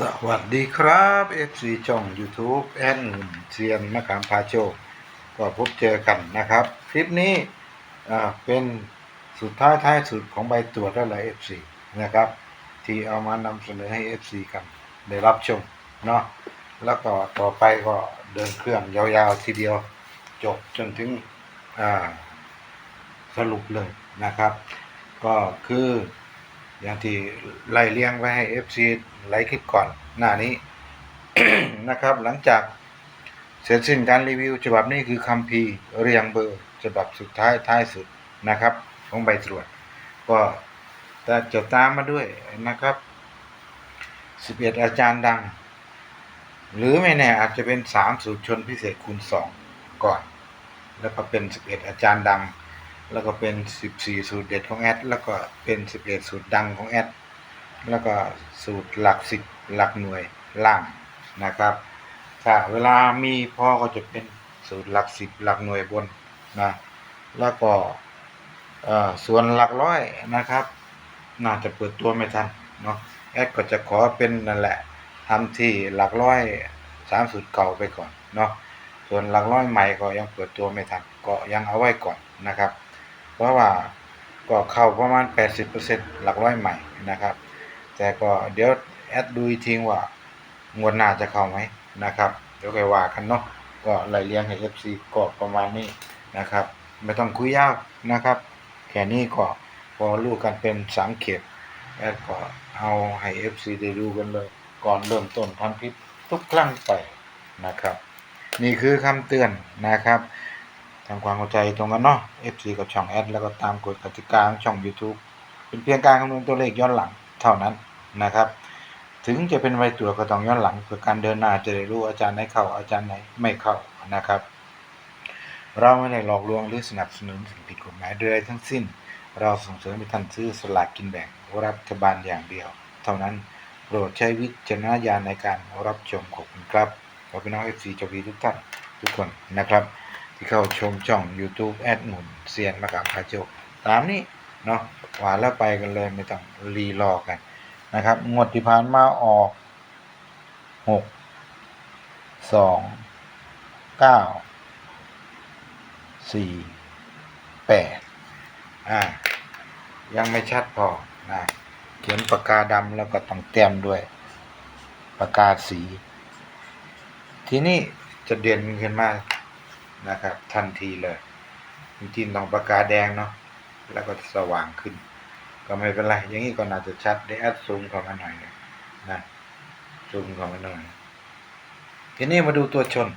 สวัสดีครับ FC ช่อง YouTube แอนเซียนมะขามพาโชคก็พบเจอกันนะครับ คลิปนี้เป็นสุดท้ายท้ายสุดของใบตรวจแล้วแหละ FC นะครับ ที่เอามานำเสนอให้ FC กันได้รับชมเนาะแล้วก็ต่อไปก็เดินเครื่องยาวๆทีเดียวจบจนถึงสรุปเลยนะครับ ก็คือ อย่างที่ไล่เลี้ยงไว้ให้ FC ไลค์คลิปก่อนหน้านี้นะครับ หลังจากเสร็จสิ้นการรีวิว ฉบับนี้คือคัมภีร์เรียงเบอร์ฉบับสุดท้ายท้ายสุดนะครับของใบตรวจ ก็จะจะตามมาด้วยนะครับ 11 อาจารย์ดัง หรือไม่แน่อาจจะเป็น 3 สูตรชนพิเศษคูณ 2 ก่อน แล้วก็เป็น 11 อาจารย์ดัง แล้วก็เป็น 14 สูตรเด็ดของแอด แล้วก็เป็น 11 สูตรดังของแอด แล้วก็สูตรหลัก10หลักหน่วยล่างนะครับถ้าเวลามีพ่อก็จะเป็นสูตรหลัก10หลักหน่วยบนนะแล้วก็ส่วนหลักร้อยนะครับ น่าจะเปิดตัวไม่ทันเนาะแอดก็จะขอเป็นนั่นแหละทำที่หลักร้อยสามสูตรเก่าไปก่อนเนาะส่วนหลักร้อยใหม่ก็ยังเปิดตัวไม่ทันก็ยังเอาไว้ก่อนนะครับ ราะว่าก็เข้าประมาณ 80%หลักร้อยใหม่นะครับ แต่ก็เดี๋ยวแอดดูอีกทีว่างวดหน้าจะเข้าไหมนะครับ เดี๋ยวค่อยว่ากันเนาะก็ไล่เลี้ยงให้ FC ก็ประมาณนี้นะครับ ไม่ต้องคุยยาวนะครับ แค่นี้ก็พอรู้กันเป็นสังเขปแอดก็เอาให้ FC ได้ดูกันเลย ก่อนเริ่มต้นทำคลิปทุกครั้งไปนะครับ นี่คือคำเตือนนะครับ ทำความเข้าใจตรงกันเนาะ FC กับช่องแอดแล้วก็ตามกฎกติกาของช่อง YouTube เป็นเพียงการคำนวณตัวเลขย้อนหลังเท่านั้นนะครับ ถึงจะเป็นใบตรวก็ต้องย้อนหลังเพื่อการเดินหน้าจะได้รู้อาจารย์ไหนเข้าอาจารย์ไหนไม่เข้านะครับ เราไม่ได้หลอกลวงหรือสนับสนุนสิ่งผิดกฎหมายใดทั้งสิ้น เราส่งเสริมให้ท่านซื้อสลากกินแบ่งรัฐบาลอย่างเดียว เท่านั้นโปรดใช้วิจารณญาณในการรับชมขอบคุณครับขอพี่น้อง FC จวีทุกท่านทุกคนนะครับ ที่เข้าชมช่อง YouTube แอดหนุนเซียนมะขามพาโจกตามนี้เนาะหวานแล้วไปกันเลยไม่ต้องรีรอกันนะครับ งวดที่ผ่านมาออกหกสองเก้าสี่แปดอ่า ยังไม่ชัดพอนะเขียนปากกาดำแล้วก็ต้องเต็มด้วยปากกาสี ทีนี้จะเด่นขึ้นมา นะครับ ทันทีเลยจริงๆต้องปากกาแดงเนาะแล้วก็สว่างขึ้น ก็ไม่เป็นไร อย่างนี้ก็น่าจะชัดได้แอดซูมเข้ามาหน่อยหนึ่งนะซูมเข้ามาหน่อยทีนี้มาดูตัวชน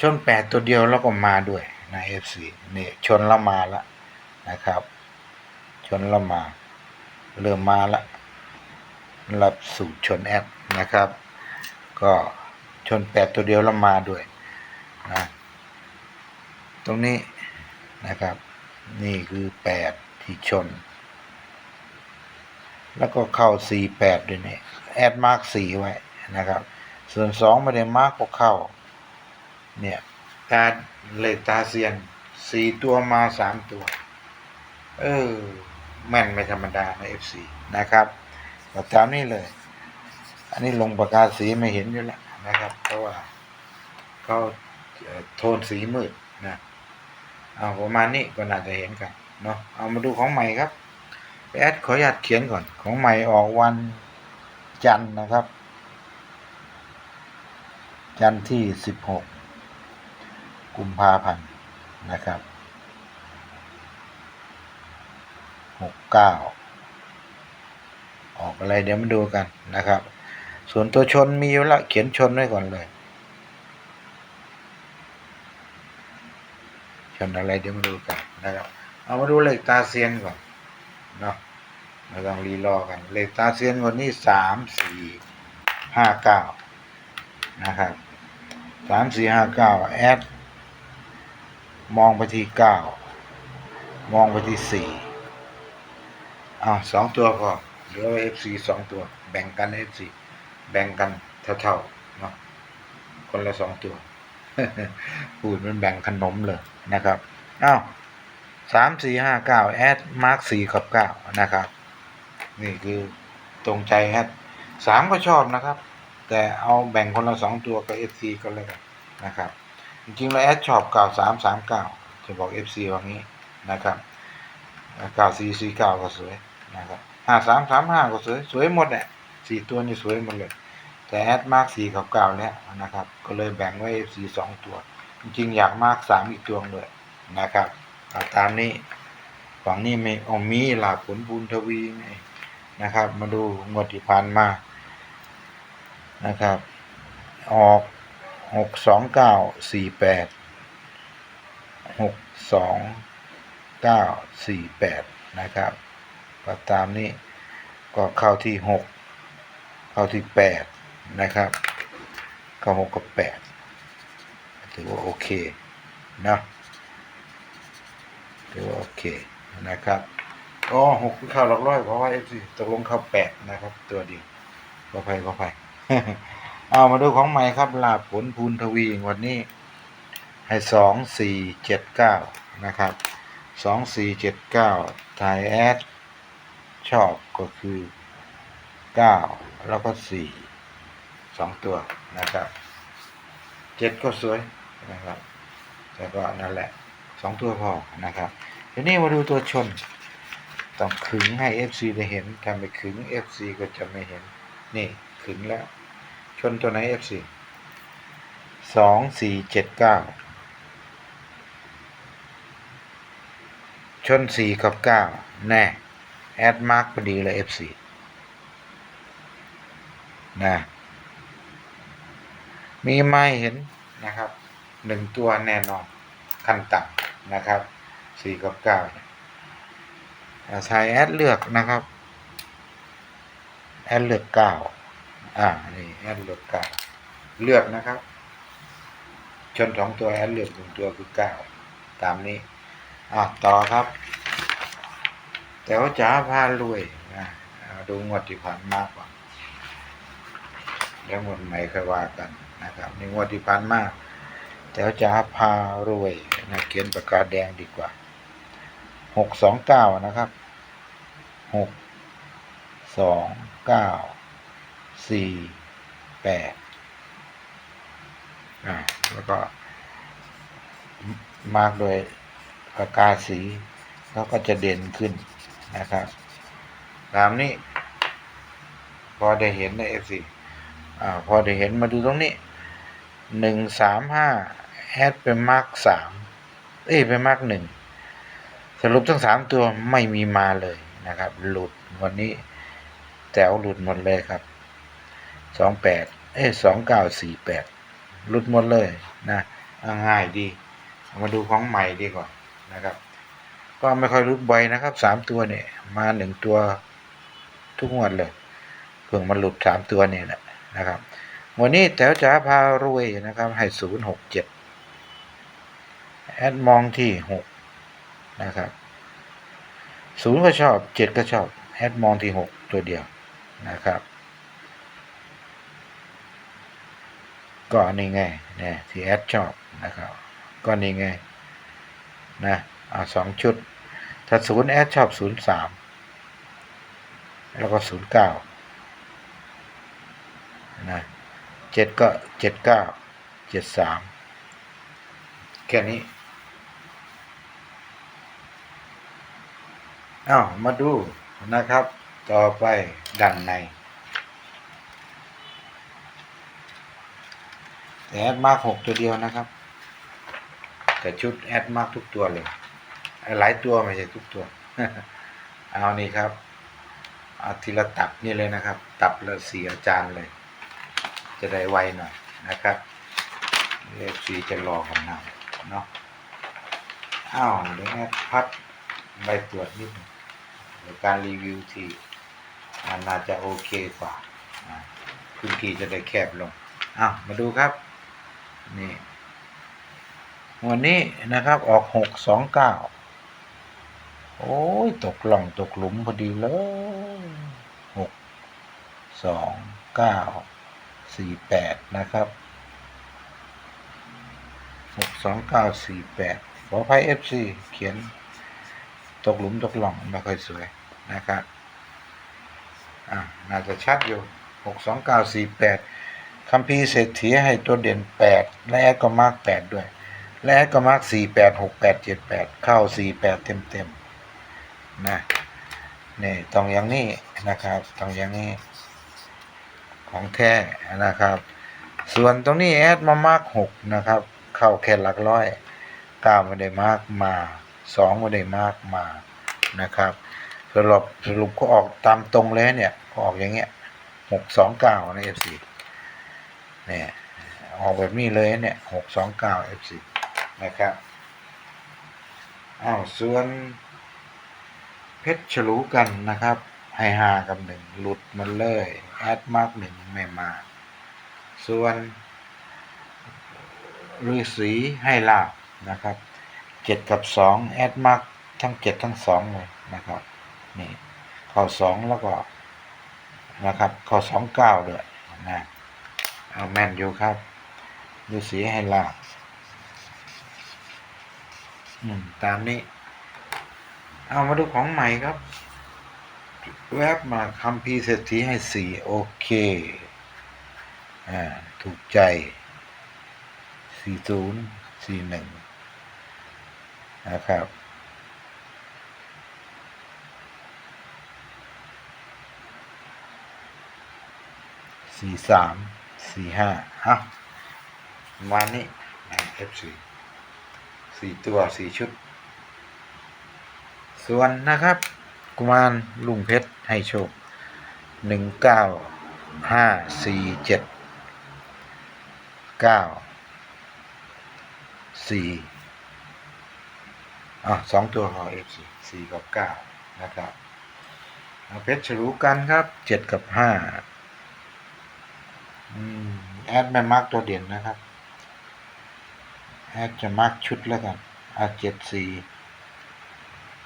ชนแปดตัวเดียวแล้วก็มาด้วยนะ FC นี่ชนแล้วมาแล้วนะครับ ชนแล้วมา เริ่มมาแล้วรับสูตรชนแอดนะครับ ก็ชนแปดตัวเดียวแล้วมาด้วยนะ ตรงนี้นะครับ นี่คือแปดที่ชน แล้วก็เข้าสี่แปดด้วยเนี่ยแอดมาร์กสี่ไว้นะครับ ส่วนสองไม่ได้มาร์กก็เข้า เนี่ยตาเลขตาเซียนสี่ตัวมาสามตัว เออ แม่นไม่ธรรมดาใน FC นะครับก็ตามนี้เลย อันนี้ลงปากกาศสีไม่เห็นอยู่แล้วนะครับ เพราะว่าเขาโทนสีมืด เอาประมาณนี้ก็น่าจะเห็นกันเนาะเอามาดูของใหม่ครับแอดขออนุญาตเขียนก่อนของใหม่ออกวันจันทร์นะครับ จันทร์ที่สิบหกกุมภาพันธ์นะครับหกเก้าออกอะไรเดี๋ยวมาดูกันนะครับ ส่วนตัวชนมีอยู่ละเขียนชนไว้ก่อนเลย ชนอะไรเดี๋ยวมาดูกันนะครับ เอามาดูเลขตาเซียนก่อนเนาะไม่ต้องรีรอกัน เลขตาเซียนวันนี้สามสี่ห้าเก้านะครับสามสี่ห้าเก้าแอดมองไปที่เก้ามองไปที่สี่อ้าสองตัวพอเหลือเอฟซีสองตัว แบ่งกันเอฟซีแบ่งกันเท่าๆเนาะคนละสองตัว พูดมันแบ่งขนมเลย นะครับอ้าวสามสี่ห้าเก้าแอดมาร์กสี่กับเก้านะครับ นี่คือตรงใจแอดสามก็ชอบนะครับ แต่เอาแบ่งคนละสองตัวกับ FC ก็แล้วกันนะครับ จริงๆแล้วแอดชอบเก้าสามสามเก้าจะบอก FC ว่างี้นะครับเก้าสี่สี่เก้าก็สวยนะครับห้าสามสามห้าก็สวยสวยหมดแหละสี่ตัวนี่สวยหมดเลย แต่แอดมาร์กสี่กับเก้าแล้วนะครับ ก็เลยแบ่งไว้ FC สองตัว จริงอยากมากสามอีกตัวเลยนะครับเอาตามนี้ฝั่งนี้ไม่เอามีหลาผลบุญทวีนี่นะครับ มาดูงวดที่ผ่านมานะครับ ออกหกสองเก้าสี่แปดหกสองเก้าสี่แปดนะครับก็ตามนี้ก็เข้าที่หกเข้าที่แปดนะครับ เข้าหกกับแปด ถือว่าโอเคนะถือว่าโอเคนะครับอ๋อหกเข้าหลักร้อยเพราะว่าเอฟซีตกลงข้าวแปดนะครับ ตัวเดียวก็ไปก็ไปเอามาดูของใหม่ครับลาบผลพูนทวีวันนี้ ให้สองสี่เจ็ดเก้านะครับสองสี่เจ็ดเก้าถ่ายแอดชอบก็คือเก้าแล้วก็สี่สองตัวนะครับเจ็ดก็สวย นะครับแต่ก็นั่นแหละสองตัวพอนะครับทีนี้มาดูตัวชน ต้องขึงให้ FC ได้เห็นถ้าไม่ขึง FC ก็จะไม่เห็น นี่ขึงแล้ว ชนตัวไหน FC สองสี่เจ็ดเก้าชนสี่กับเก้าแน่แอดมาร์กพอดีเลย FC นะมีไม้เห็นนะครับ หนึ่งตัวแน่นอนขั้นต่ำนะครับสี่กับเก้าเนี่ยอ่าใช้แอดเลือกนะครับแอดเลือกเก้าอ่านี่แอดเลือกเก้าเลือกนะครับ ชนสองตัวแอดเลือกหนึ่งตัวคือเก้าตามนี้อะต่อครับ แต่ว่าจ๋าพารวยนะดูงวดที่ผ่านมาก่อนแล้วงวดใหม่ค่อยว่ากันนะครับในงวดที่ผ่านมาก แต่ว่าจ๋าพารวยนะเขียนปากกาแดงดีกว่าหกสองเก้านะครับหกสองเก้าสี่แปดอ่าแล้วก็ มาร์กโดยปากกาสีแล้วก็จะเด่นขึ้นนะครับตามนี้ พอได้เห็นในเอฟซีอ่าพอได้เห็นมาดูตรงนี้หนึ่งสามห้า แอดเป็นมาร์กสามเอ้ยเป็นมาร์กหนึ่งสรุปทั้งสามตัวไม่มีมาเลยนะครับ หลุดวันนี้แต๋วหลุดหมดเลยครับสองแปดเอ้สองเก้าสี่แปดหลุดหมดเลยนะง่ายดี มาดูของใหม่ดีกว่านะครับ ก็ไม่ค่อยรุดบ่อยนะครับสามตัวเนี่ย มาหนึ่งตัวทุกงวดเลยเพิ่งมาหลุดสามตัวเนี่ยแหละนะครับ วันนี้แถวจ๋าพารวยนะครับ ให้ศูนย์หกเจ็ด แอดมองที่หกนะครับศูนย์ก็ชอบเจ็ดก็ชอบแอดมองที่หกตัวเดียวนะครับก็นี่ไงเนี่ยที่แอดชอบนะครับก็นี่ไงนะเอาสองชุด ถ้าศูนย์แอดชอบศูนย์สามแล้วก็ศูนย์เก้านะเจ็ดก็เจ็ดเก้าเจ็ดสามแค่นี้ อ้าวมาดูนะครับ ต่อไปดันในแต่แอดมาร์กหกตัวเดียวนะครับ แต่ชุดแอดมากทุกตัวเลยหลายตัวไม่ใช่ทุกตัว เอานี่ครับอาทีละตับนี่เลยนะครับ ตับละสี่อาจารย์เลย จะได้ไวหน่อยนะครับเลขสีจะรอกันนานเนาะอ้าวเดี๋ยวแอดพัด ใบตรวจนิดหนึงเดี๋ยวการรีวิวที่อ่าน่าจะโอเคกว่าอ่าพื้นที่จะได้แคบลงอ้าวมาดูครับนี่วันนี้นะครับออกหกสองเก้าโอ้ย ตกหล่องตกหลุมพอดีเลยหกสองเก้าสี่แปดนะครับหกสองเก้าสี่แปดขออภัยเอฟซีเขียน ตกหลุมตกหล่องไม่ค่อยสวยนะครับอ่าน่าจะชัดอยู่หกสองเก้าสี่แปดคัมภีร์เศรษฐีให้ตัวเด่นแปดและแอดก็มาร์กแปดด้วย และแอดก็มาร์กสี่แปดหกแปดเจ็ดแปดเข้าสี่แปดเต็มเต็มๆนะนี่ต้องอย่างนี้นะครับต้องอย่างนี้ ของแท้นะครับ ส่วนตรงนี้แอดมามาร์กหกนะครับ เข้าแค่หลักร้อยก้าไม่ได้มาร์กมา สองไม่ได้มากมานะครับสรุปสรุปก็ออกตามตรงเลยเนี่ยก็ออกอย่างเงี้ยหกสองเก้าในเอฟซีเนี่ยออกแบบนี้เลยเนี่ยหกสองเก้าเอฟซีนะครับอ้าวส่วนเพชรฉลูกันนะครับให้ห้ากับหนึ่งหลุดมันเลยแอดมาร์กหนึ่งไม่มา ส่วนฤาษีให้ลาบนะครับ จ็ดกับสองแอดมาร์กทั้งเจ็ดทั้งสองเลยนะครับนี่ข้าสองแล้วก็นะครับข้าสองเก้าด้วยนะเอาแม่นอยู่ครับฤาษีให้ลาบอืมตามนี้ เอามาดูของใหม่ครับ แวบมาคำพีเศรษฐีให้สี่โอเคอ่าถูกใจสี่ศูนย์สี่หนึ่ง นะครับ สี่สาม สี่ห้าอะมานี้เอฟซีสี่ตัวสี่ชุด ส่วนนะครับ กุมารลุงเพชร ให้โชคหนึ่งเก้าห้าสี่เจ็ดเก้าสี่ อะสองตัวของเอฟซีสี่กับเก้านะครับเพชรฉลูกันครับเจ็ดกับห้าอืมแอดไม่มาร์กตัวเด่นนะครับ แอดจะมาร์กชุดแล้วกันอะเจ็ดสี่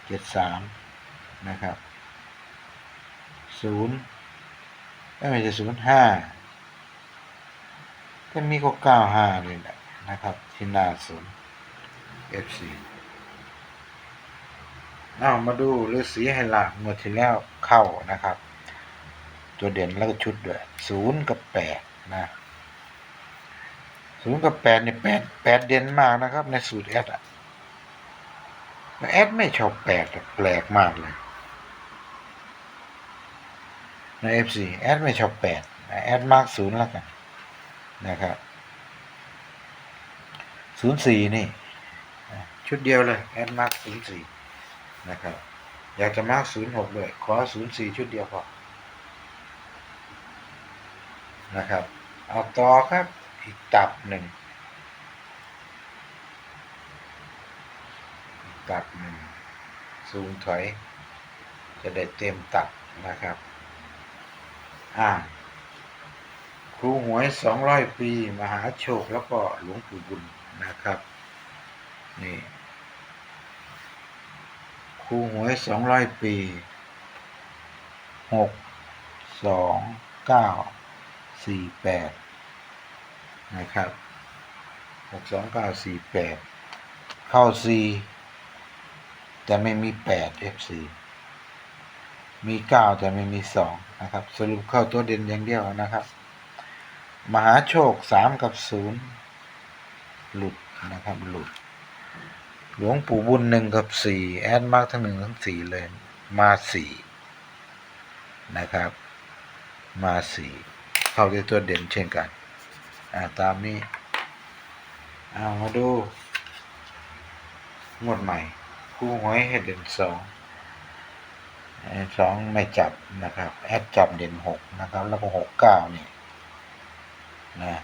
เจ็ดสามนะครับศูนย์ไม่ใช่ศูนย์ห้าก็มีก็เก้าห้าเลยแหละนะครับ ที่หน้าศูนย์ FC เอามาดูฤาษีให้ลาบงวดที่แล้วเข้านะครับ ตัวเด่นแล้วก็ชุดด้วยศูนย์กับแปดนะศูนย์กับแปดเนี่ยแปดแปดเด่นมากนะครับ ในสูตรแอดอะแอดไม่ชอบแปดแปลกมากเลยใน FC แอดไม่ชอบแปดแอดมากศูนย์แล้วกันนะครับศูนย์สี่นี่ ชุดเดียวเลย แอดมากศูนย์สี่ นะครับ อยากจะมาร์กศูนย์หกเลยขอศูนย์สี่ชุดเดียวพอ นะครับ เอาต่อครับ อีกตับหนึ่งตับหนึ่งซูมถอย จะได้เต็มตับนะครับ อ่าครูหวยสองร้อยปี มหาโชคแล้วก็หลวงปู่บุญนะครับ นีู่หวยสองร้อยปีหกสองเก้าสี่แปดนะครับหกสองเก้าสี่แปดเข้าสี่แต่ไม่มีแปด FC มีเก้าแต่ไม่มีสองนะครับ สรุปเข้าตัวเด่นอย่างเดียวนะครับ มหาโชคสามกับศูนย์หลุดนะครับหลุด หลวงปู่บุญหนึ่งกับสี่แอดมาร์กทั้งหนึ่งทั้งสี่เลย มาสี่นะครับ มาสี่เข้าด้วยตัวเด่นเช่นกันอ่าตามนี้เอามาดูงวดใหม่คู่หวยให้เด่นสองสองไม่จับนะครับ แอดจับเด่นหกนะครับ แล้วก็หกเก้านี่นะ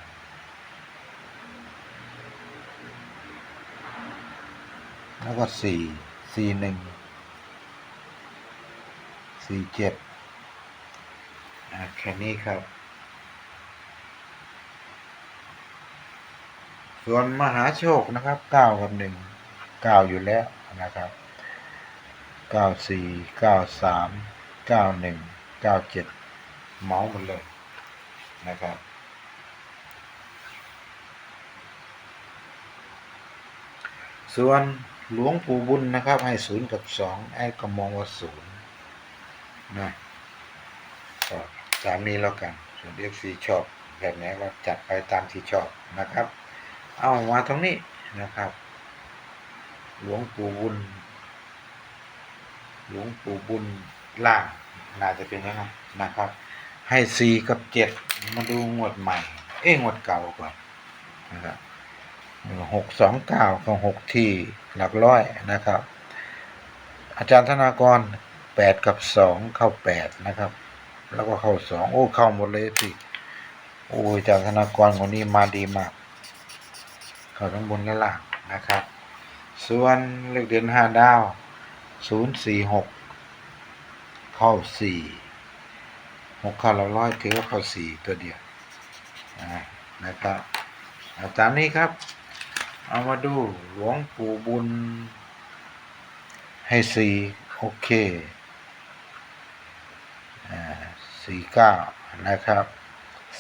แล้วก็สี่สี่หนึ่งสี่เจ็ดแค่นี้ครับ ส่วนมหาโชคนะครับเก้ากับหนึ่งเก้าอยู่แล้วนะครับเก้าสี่เก้าสามเก้าหนึ่งเก้าเจ็ดเมาส์หมดเลยนะครับส่วน หลวงปู่บุญนะครับ ให้ศูนย์กับสองไอ้ก็มองว่าศูนย์นะก็ตามนี้แล้วกันส่วน FC ชอบแบบไหนก็จัดไปตามที่ชอบนะครับ เอามาตรงนี้นะครับ หลวงปู่บุญ หลวงปู่บุญล่างน่าจะเป็นยังไงนะครับ ให้สี่กับเจ็ดมาดูงวดใหม่ เอ้งวดเก่าก่อนนะครับ หกสองเก้ากับหกที่หลักร้อยนะครับ อาจารย์ธนากรแปดกับสองเข้าแปดนะครับ แล้วก็เข้าสองโอ้เข้าหมดเลยสิโอ้อาจารย์ธนากรคนนี้มาดีมาก เข้าทั้งบนและล่างนะครับ ส่วนเลขเดือนห้าดาวศูนย์สี่หกเข้าสี่หกเข้าละร้อยถือว่าเข้าสี่ตัวเดียวนะครับอาตามนี้ครับ เอามาดูหลวงปู่บุญ ให้สี่โอเคอ่าสี่เก้านะครับ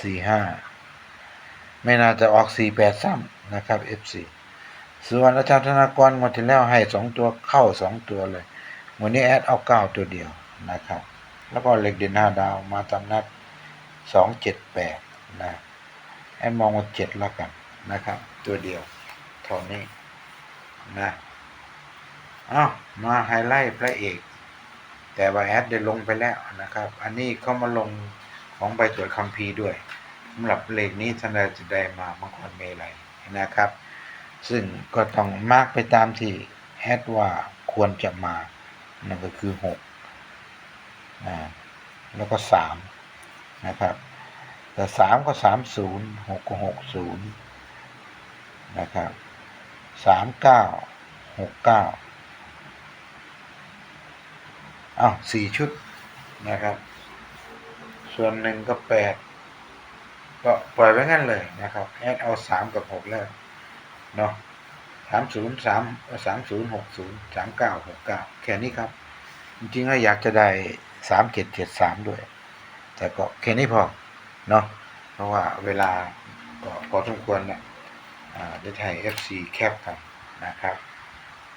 สี่ห้าไม่น่าจะออกสี่แปดซ้ำนะครับ F4 ส่วนอาจารย์ธนากรงวดที่แล้วให้สองตัวเข้าสองตัวเลย วันนี้แอดเอาเก้าตัวเดียวนะครับ แล้วก็เหล็กเด่นห้าดาวมาตามนัดสองเจ็ดแปดนะแอดมองว่าเจ็ดแล้วกันนะครับ ตัวเดียว เท่านี้นะอ้าวมาไฮไลท์พระเอก แต่ว่าแอดได้ลงไปแล้วนะครับ อันนี้เขามาลงของใบตรวจคัมภีร์ด้วยสำหรับเลขนี้ท่านจะได้มามังกรเมลัยนะครับ ซึ่งก็ต้องมากไปตามที่แอดว่าควรจะมานั่นก็คือหกอ่าแล้วก็สามนะครับ แต่สามก็สามศูนย์หกก็หกศูนย์นะครับ สามเก้าหกเก้าอ้าวสี่ชุดนะครับ ส่วนหนึ่งก็แปดก็ปล่อยไว้งั้นเลยนะครับแอดเอาสามกับหกแล้วเนาะสามศูนย์สามสามศูนย์หกศูนย์สามเก้าหกเก้าแค่นี้ครับ จริงๆก็อยากจะได้สามเจ็ดเจ็ดสามด้วย แต่ก็แค่นี้พอเนาะเพราะว่าเวลาก็พอสมควร เนี่ยอ่าได้ให้ FC แคปกันนะครับ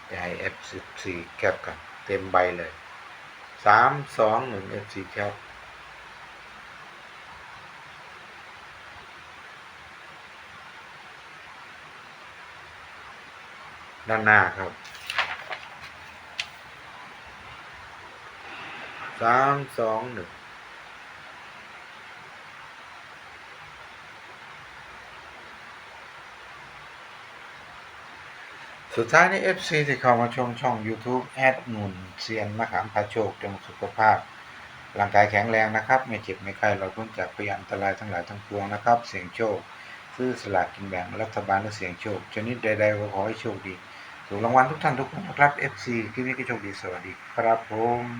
จะให้ FC แคปกัน เต็มใบเลยสามสองหนึ่ง FC แคปด้านหน้าครับสามสองหนึ่ง สุดท้ายนี้ FC ที่เข้ามาชมช่อง YouTube แอดหนุนเซียนมะขามพาโชคจงสุขภาพร่างกายแข็งแรงนะครับ ไม่เจ็บไม่ไข้เราพ้นจากพยานอันตรายทั้งหลายทั้งปวงนะครับ เสียงโชค ซื้อสลากกินแบ่งรัฐบาลและเสียงโชค ชนิดใดๆก็ขอให้โชคดี ถูกรางวัลทุกท่านทุกคนนะครับ FC คลิปนี้ก็โชคดีสวัสดีครับผม